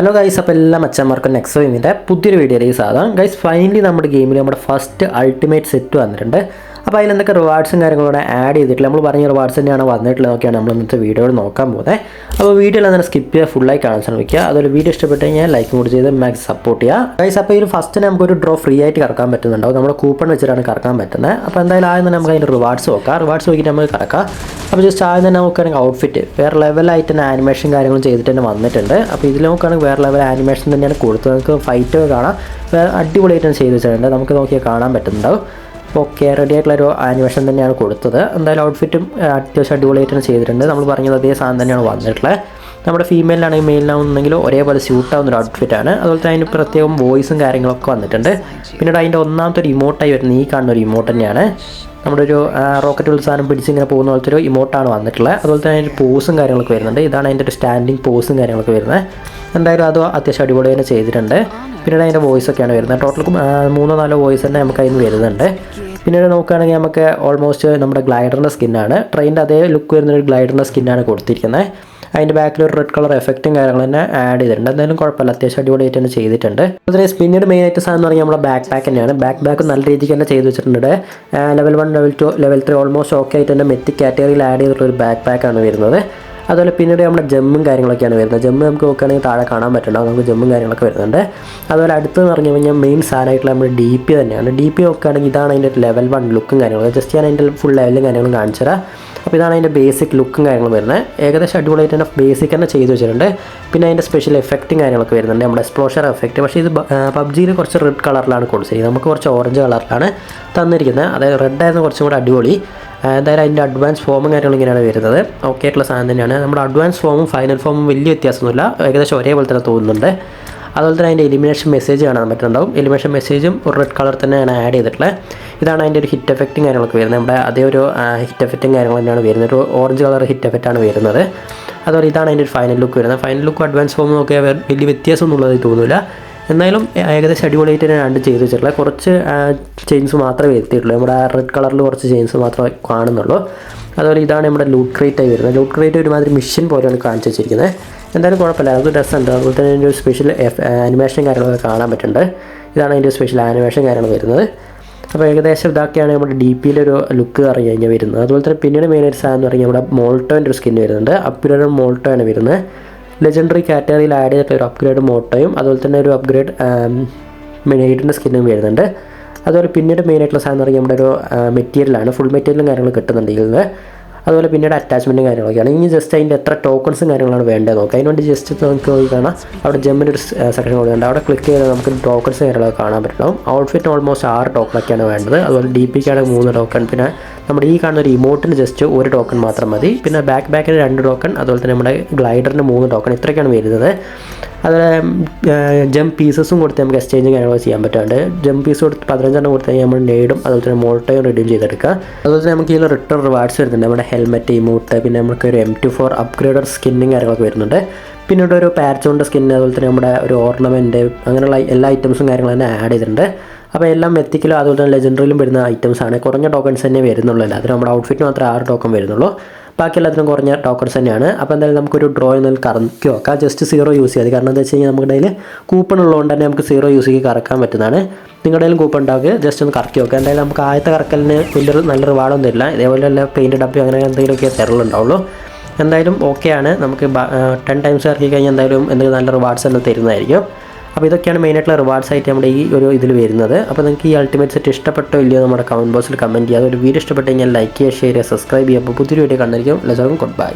Hello guys അപ്പോൾ എല്ലാ മച്ചന്മാർക്കും next ഗെയിമിന്റെ പുതിയൊരു വീഡിയോയിലേക്ക് സാധാരണ ഗൈസ് ഫൈനലി നമ്മുടെ ഗെയിമിൽ നമ്മുടെ ഫസ്റ്റ് അൾട്ടിമേറ്റ് സെറ്റ് വന്നിട്ടുണ്ട്. അപ്പോൾ അതിൽ എന്തൊക്കെ റിവാർഡ്സും കാര്യങ്ങളോടെ ആഡ് ചെയ്തിട്ടില്ല. നമ്മൾ പറഞ്ഞ റിവാർഡ്സ് തന്നെയാണ് വന്നിട്ടുള്ളത്. നോക്കിയാണ് നമ്മൾ ഇന്നത്തെ വീഡിയോയിൽ നോക്കാൻ പോകുന്നത്. അപ്പോൾ വീഡിയോയിൽ തന്നെ സ്കിപ്പ് ചെയ്യുക ഫുള്ളായി കാണാൻ ശ്രമിക്കുക. അതൊരു വീഡിയോ ഇഷ്ടപ്പെട്ട് കഴിഞ്ഞാൽ ലൈക്കും കൂടി ചെയ്ത് മാക്സ് സപ്പോർട്ട് ചെയ്യുക. ഗൈസ് അപ്പോൾ ഇതിൽ ഫസ്റ്റ് നമുക്കൊരു ഡ്രോ ഫ്രീ ആയിട്ട് കറക്കാൻ പറ്റുന്നുണ്ടാവും നമ്മുടെ കൂപ്പൺ വെച്ചിട്ടാണ് കറക്കാൻ പറ്റുന്നത്. അപ്പോൾ എന്തായാലും ആദ്യം തന്നെ നമുക്ക് അതിന്റെ റിവാർഡ്സ് നോക്കാം. റിവാർഡ്സ് നോക്കിയിട്ട് നമുക്ക് കറക്കാം. അപ്പോൾ ജസ്റ്റ് ആദ്യം തന്നെ നോക്കുകയാണെങ്കിൽ ഔട്ട്ഫിറ്റ് വേറെ ലെവലായിട്ട് തന്നെ ആനിമേഷൻ കാര്യങ്ങളും ചെയ്തിട്ട് തന്നെ വന്നിട്ടുണ്ട്. അപ്പോൾ ഇതിൽ നോക്കുകയാണെങ്കിൽ വേറെ ലെവൽ ആനിമേഷൻ തന്നെയാണ് കൊടുത്തത്. നമുക്ക് ഫൈറ്റ് കാണാം. വേറെ അടിപൊളിയായിട്ട് ചെയ്ത് വെച്ചിട്ടുണ്ട്. നമുക്ക് നോക്കിയാൽ കാണാൻ പറ്റുന്നുണ്ടാവും. ഓക്കെ റെഡി ആയിട്ടുള്ള ഒരു ആനിമേഷൻ തന്നെയാണ് കൊടുത്തത്. എന്തായാലും ഔട്ട്ഫിറ്റും അത്യാവശ്യം അടിപൊളിയായിട്ടാണ് ചെയ്തിട്ടുണ്ട്. നമ്മൾ പറഞ്ഞത് അതേ സാധനം തന്നെയാണ് വന്നിട്ടുള്ളത്. നമ്മുടെ ഫീമെയിലാണെങ്കിൽ മെയിലാവുന്നെങ്കിലും ഒരേപോലെ സ്യൂട്ടാവുന്ന ഒരു ഔട്ട്ഫിറ്റാണ് അതുപോലെ തന്നെ അതിന് പ്രത്യേകം വോയിസും കാര്യങ്ങളൊക്കെ വന്നിട്ടുണ്ട്. പിന്നീട് അതിന്റെ ഒന്നാമത്തെ ഒരു ഇമോട്ടായി വരുന്നത് ഈ കാണുന്ന ഒരു ഇമോട്ട് തന്നെയാണ്. നമ്മുടെ ഒരു റോക്കറ്റ് ഉത്സാഹം പിടിച്ചിങ്ങനെ പോകുന്ന പോലത്തെ ഒരു ഇമോട്ടാണ് വന്നിട്ടുള്ളത്. അതുപോലെ തന്നെ അതിന്റെ പോസും കാര്യങ്ങളൊക്കെ വരുന്നുണ്ട്. ഇതാണ് അതിന്റെ ഒരു സ്റ്റാൻഡിങ് പോസും കാര്യങ്ങളൊക്കെ വരുന്നത്. എന്തായാലും അത് അത്യാവശ്യം അടിപൊളി തന്നെ ചെയ്തിട്ടുണ്ട്. പിന്നീട് അതിന്റെ വോയിസ് ഒക്കെയാണ് വരുന്നത്. ടോട്ടൽ മൂന്നോ നാലോ വോയിസ് തന്നെ നമുക്ക് അതിന് വരുന്നുണ്ട്. പിന്നീട് നോക്കുകയാണെങ്കിൽ നമുക്ക് ഓൾമോസ്റ്റ് നമ്മുടെ ഗ്ലൈഡറിന്റെ സ്കിന്നാണ് ട്രെയിനിന്റെ അതേ ലുക്ക് വരുന്ന ഒരു ഗ്ലൈഡറിന്റെ സ്കിന്നാണ് കൊടുത്തിരിക്കുന്നത്. അതിന്റെ ബാക്കിൽ ഒരു റെഡ് കളർ എഫക്റ്റും കാര്യങ്ങളും തന്നെ ആഡ് ചെയ്തിട്ടുണ്ട്. എന്തായാലും കുഴപ്പമില്ല. അത്യാവശ്യം അടിപൊളിയായിട്ട് തന്നെ ചെയ്തിട്ടുണ്ട്. അതുപോലെ പിന്നീട് മെയിൻ ആയിട്ട് സാധനം എന്ന് പറഞ്ഞാൽ നമ്മുടെ ബാക്ക് പാക്ക് തന്നെയാണ്. ബാക്ക് പാക്ക് നല്ല രീതിക്ക് തന്നെ ചെയ്ത് വെച്ചിട്ടുണ്ട് level one level two level three almost okay ആയിട്ട് തന്നെ മെത്തി കാറ്റഗറിയിൽ ആഡ് ചെയ്തിട്ടുള്ള ഒരു ബാക്ക് പാക്കാണ് വരുന്നത്. അതുപോലെ പിന്നീട് നമ്മുടെ ജമ്മും കാര്യങ്ങളൊക്കെയാണ് വരുന്നത്. ജമ്മ് നമുക്ക് നോക്കുകയാണെങ്കിൽ താഴെ കാണാൻ പറ്റുള്ളൂ നമുക്ക് ജമ്മും കാര്യങ്ങളൊക്കെ വരുന്നുണ്ട്. അതുപോലെ അടുത്തെന്ന് പറഞ്ഞു കഴിഞ്ഞാൽ മെയിൻ സാധനമായിട്ടുള്ള നമ്മുടെ ഡി പി തന്നെയാണ്. ഡി പി നോക്കുകയാണെങ്കിൽ ഇതാണ് അതിന്റെ ലെവൽ വൺ ലുക്കും കാര്യങ്ങളും. ജസ്റ്റ് ഞാൻ അതിന്റെ ഫുൾ ലെവലും കാര്യങ്ങളും കാണിച്ചു തരാം. അപ്പോൾ ഇതാണ് അതിന്റെ ബേസിക് ലുക്കും കാര്യങ്ങളും വരുന്നത്. ഏകദേശം അടിപൊളിയായിട്ട് തന്നെ ബേസിക് തന്നെ ചെയ്ത് വെച്ചിട്ടുണ്ട്. പിന്നെ അതിന്റെ സ്പെഷ്യൽ എഫക്റ്റും കാര്യങ്ങളൊക്കെ വരുന്നുണ്ട്. നമ്മുടെ എക്സ്പ്ലോഷർ എഫക്റ്റ് പക്ഷേ ഇത് പബ്ജിയിൽ കുറച്ച് റെഡ് കളറിലാണ് കൊടുത്തിരിക്കുന്നത് നമുക്ക് കുറച്ച് ഓറഞ്ച് കളറിലാണ് തന്നിരിക്കുന്നത്. അതായത് റെഡ് ആയിരുന്നു കുറച്ചും കൂടെ അടിപൊളി. എന്തായാലും അതിന്റെ അഡ്വാൻസ് ഫോമും കാര്യങ്ങളും ഇങ്ങനെയാണ് വരുന്നത്. ഓക്കെ ആയിട്ടുള്ള സാധനം തന്നെയാണ്. നമ്മുടെ അഡ്വാൻസ് ഫോമും ഫൈനൽ ഫോമും വലിയ വ്യത്യാസമൊന്നുമില്ല. ഏകദേശം ഒരേപോലെ തന്നെ തോന്നുന്നുണ്ട്. അതുപോലെ തന്നെ അതിന്റെ എലിമിനേഷൻ മെസ്സേജ് കാണാൻ പറ്റുന്നുണ്ടാവും. എലിമിനേഷൻ മെസ്സേജും ഒരു റെഡ് കളർ തന്നെയാണ് ആഡ് ചെയ്തിട്ടുള്ളത്. ഇതാണ് അതിന്റെ ഒരു ഹിറ്റ് എഫക്റ്റും കാര്യങ്ങളൊക്കെ വരുന്നത്. നമ്മുടെ അതേ ഒരു ഹിറ്റ് എഫക്റ്റും കാര്യങ്ങളും തന്നെയാണ് വരുന്നത്. ഒരു ഓറഞ്ച് കളർ ഹിറ്റ് എഫക്റ്റാണ് വരുന്നത്. അതുപോലെ ഇതാണ് അതിന്റെ ഒരു ഫൈനൽ ലുക്ക് വരുന്നത്. ഫൈനൽ ലുക്കും അഡ്വാൻസ് ഫോമും ഒക്കെ വലിയ വ്യത്യാസമൊന്നും ഉള്ളത് തോന്നില്ല എന്നാലും ഏകദേശം അടിപൊളിയായിട്ട് രണ്ട് ചെയ്ത് വെച്ചിട്ടുള്ളത്. കുറച്ച് ചെയിൻസ് മാത്രമേ വരുത്തിയിട്ടുള്ളൂ നമ്മുടെ റെഡ് കളറിൽ കുറച്ച് ചെയിൻസ് മാത്രമേ കാണുന്നുള്ളൂ. അതുപോലെ ഇതാണ് നമ്മുടെ ലൂട്ട് ക്രേറ്റ് ആയി വരുന്നത്. ലൂട്ട് ക്രേറ്റ് ഒരുമാതിരി മിഷൻ പോലെയാണ് കാണിച്ചു വെച്ചിരിക്കുന്നത്. എന്തായാലും കുഴപ്പമില്ല. അതൊരു രസമുണ്ട്. അതുപോലെ തന്നെ അതിന്റെ ഒരു സ്പെഷ്യൽ എഫ് ആനിമേഷൻ കാര്യങ്ങളൊക്കെ കാണാൻ പറ്റുന്നുണ്ട്. ഇതാണ് അതിന്റെ സ്പെഷ്യൽ ആനിമേഷൻ കാര്യങ്ങൾ വരുന്നത്. അപ്പോൾ ഏകദേശം ഇതാക്കിയാണ് നമ്മുടെ ഡി പിയിലെ ഒരു ലുക്ക് പറഞ്ഞു കഴിഞ്ഞാൽ വരുന്നത്. അതുപോലെ തന്നെ പിന്നീട് മെയിനായിട്ട് സാധനം എന്ന് പറഞ്ഞാൽ നമ്മുടെ മോൾട്ടോന്റെ ഒരു സ്കിൻ വരുന്നുണ്ട്. അപ്പിലൊരു മോൾട്ടോ ആണ് വരുന്നത്. ലെജൻഡറി കാറ്റഗറിയിൽ ആഡ് ചെയ്തിട്ടുള്ള ഒരു അപ്ഗ്രേഡ് മോട്ടോയും അതുപോലെ തന്നെ ഒരു അപ്ഗ്രേഡ് മെയിനായിട്ടിന്റെ സ്കിന്നും വരുന്നുണ്ട്. അതുപോലെ പിന്നീട് മെയിനായിട്ടുള്ള സാധനം എന്ന് പറഞ്ഞാൽ നമ്മുടെ ഒരു മെറ്റീരിയലാണ് ഫുൾ മെറ്റീരിയലും കാര്യങ്ങളും കിട്ടുന്നുണ്ട് ഇതിൽ അതുപോലെ പിന്നീട് അറ്റാച്ച്മെന്റും കാര്യങ്ങളൊക്കെയാണ്. ഇനി ജസ്റ്റ് അതിന്റെ എത്ര ടോക്കൺസും കാര്യങ്ങളാണ് വേണ്ടത് നോക്കുക അതിനുവേണ്ടി ജസ്റ്റ് നമുക്ക് നോക്കി കാണാം. അവിടെ ജമ്മിന്റെ ഒരു സെക്ഷൻ കൊടുക്കുന്നുണ്ട് അവിടെ ക്ലിക്ക് ചെയ്താൽ നമുക്ക് ടോക്കൺസ് കാര്യങ്ങളൊക്കെ കാണാൻ പറ്റണം ഔട്ട്ഫിറ്റ് ഓൾമോസ്റ്റ് ആറ് ടോക്കണൊക്കെയാണ് വേണ്ടത്. അതുപോലെ ഡി പിക്കാണെങ്കിൽ മൂന്ന് ടോക്കൺ പിന്നെ നമ്മുടെ ഈ കാണുന്ന ഒരു ഇമോട്ടിന് ജസ്റ്റ് ഒരു ടോക്കൺ മാത്രം മതി. പിന്നെ ബാക്ക് ബാക്കിന് രണ്ട് ടോക്കൺ അതുപോലെ തന്നെ നമ്മുടെ ഗ്ലൈഡറിന് മൂന്ന് ടോക്കൺ ഇത്രയൊക്കെയാണ് വരുന്നത്. അതുപോലെ ജംപ് പീസസും കൊടുത്ത് നമുക്ക് എക്സ്ചേഞ്ച് കാര്യങ്ങളൊക്കെ ചെയ്യാൻ പറ്റാണ്ട് ജംപ് പീസ് കൊടുത്ത് പതിനഞ്ചെണ്ണം കൊടുത്ത് കഴിഞ്ഞാൽ നമ്മൾ നേടും അതുപോലെ തന്നെ മോൾട്ടയും റെഡീം ചെയ്തെടുക്കുക. അതുപോലെ തന്നെ നമുക്ക് ഇതിൽ റിട്ടേൺ റിവാർഡ്സ് വരുന്നുണ്ട്. നമ്മുടെ ഹെൽമെറ്റ് ഇമോട്ട് പിന്നെ നമുക്ക് ഒരു എം ടു ഫോർ അപ്ഗ്രേഡർ സ്കിന്നും കാര്യങ്ങളൊക്കെ വരുന്നുണ്ട്. പിന്നീട് ഒരു പാരച്ചോണിന്റെ സ്കിന്ന് അതുപോലെ തന്നെ നമ്മുടെ ഒരു ഓർണമെന്റ് അങ്ങനെയുള്ള എല്ലാ ഐറ്റംസും കാര്യങ്ങളും തന്നെ ആഡ് ചെയ്തിട്ടുണ്ട്. അപ്പോൾ എല്ലാം എത്തിക്കലും അതുപോലെ തന്നെ ലെജൻഡറിയിലും വരുന്ന ഐറ്റംസ് ആണ്. കുറഞ്ഞ ടോക്കൺസ് തന്നെ വരുന്നുള്ളൂ. അതിന് നമ്മുടെ ഔട്ട്ഫിറ്റ് മാത്രമേ ആറ് ടോക്കൺ വരുന്നുള്ളൂ. ബാക്കി എല്ലാത്തിനും കുറഞ്ഞ ടോക്കൺസ് തന്നെയാണ്. അപ്പോൾ എന്തായാലും നമുക്കൊരു ഡ്രോ നിന്ന് കറക്കി വെക്കാം ജസ്റ്റ് സീറോ യൂസ് ചെയ്യാതെ കാരണം എന്താ വെച്ച് കഴിഞ്ഞാൽ നമ്മുടെ കൂപ്പൺ ഉള്ളതുകൊണ്ട് തന്നെ നമുക്ക് സീറോ യൂസ് ചെയ്ത് കറക്കാൻ പറ്റുന്നതാണ്. നിങ്ങളുടെ കയ്യിലും കൂപ്പൺ ഉണ്ടാവുക. ജസ്റ്റ് ഒന്ന് കറക്കി നോക്കുക. എന്തായാലും നമുക്ക് ആദ്യത്തെ കറക്കലിന് വലിയൊരു നല്ല റിവാർഡൊന്നും തരില്ല ഇതേപോലെ അല്ല പെയിന്റ് ഡബ്ബി അങ്ങനെ എന്തെങ്കിലുമൊക്കെ തരലുണ്ടാവുള്ളൂ എന്തായാലും ഓക്കെയാണ് നമുക്ക് ടെൻ ടൈംസ് ഇറക്കി കഴിഞ്ഞാൽ എന്തായാലും എന്തെങ്കിലും നല്ല റിവാർഡ്സ് തന്നെ തരുന്നതായിരിക്കും. അപ്പോൾ ഇതൊക്കെയാണ് മെയിനായിട്ടുള്ള റിവാർഡ്സ് ആയിട്ട് നമ്മുടെ ഈ ഒരു ഇതിൽ വരുന്നത്. അപ്പോൾ നിങ്ങൾക്ക് ഈ അൾട്ടിമേറ്റ് സെറ്റ് ഇഷ്ടപ്പെട്ടോ ഇല്ലയോ നമ്മുടെ കമന്റ് ബോക്സിൽ കമന്റ് ചെയ്യുക. അതൊരു വീഡിയോ ഇഷ്ടപ്പെട്ട് കഴിഞ്ഞാൽ ലൈക്ക് ചെയ്യുക ഷെയർ ചെയ്യുക സബ്സ്ക്രൈബ് ചെയ്യുക. അപ്പോൾ പുതിയൊരു വീഡിയോ കണ്ടിരിക്കും എല്ലാവർക്കും ഗുഡ് ബൈ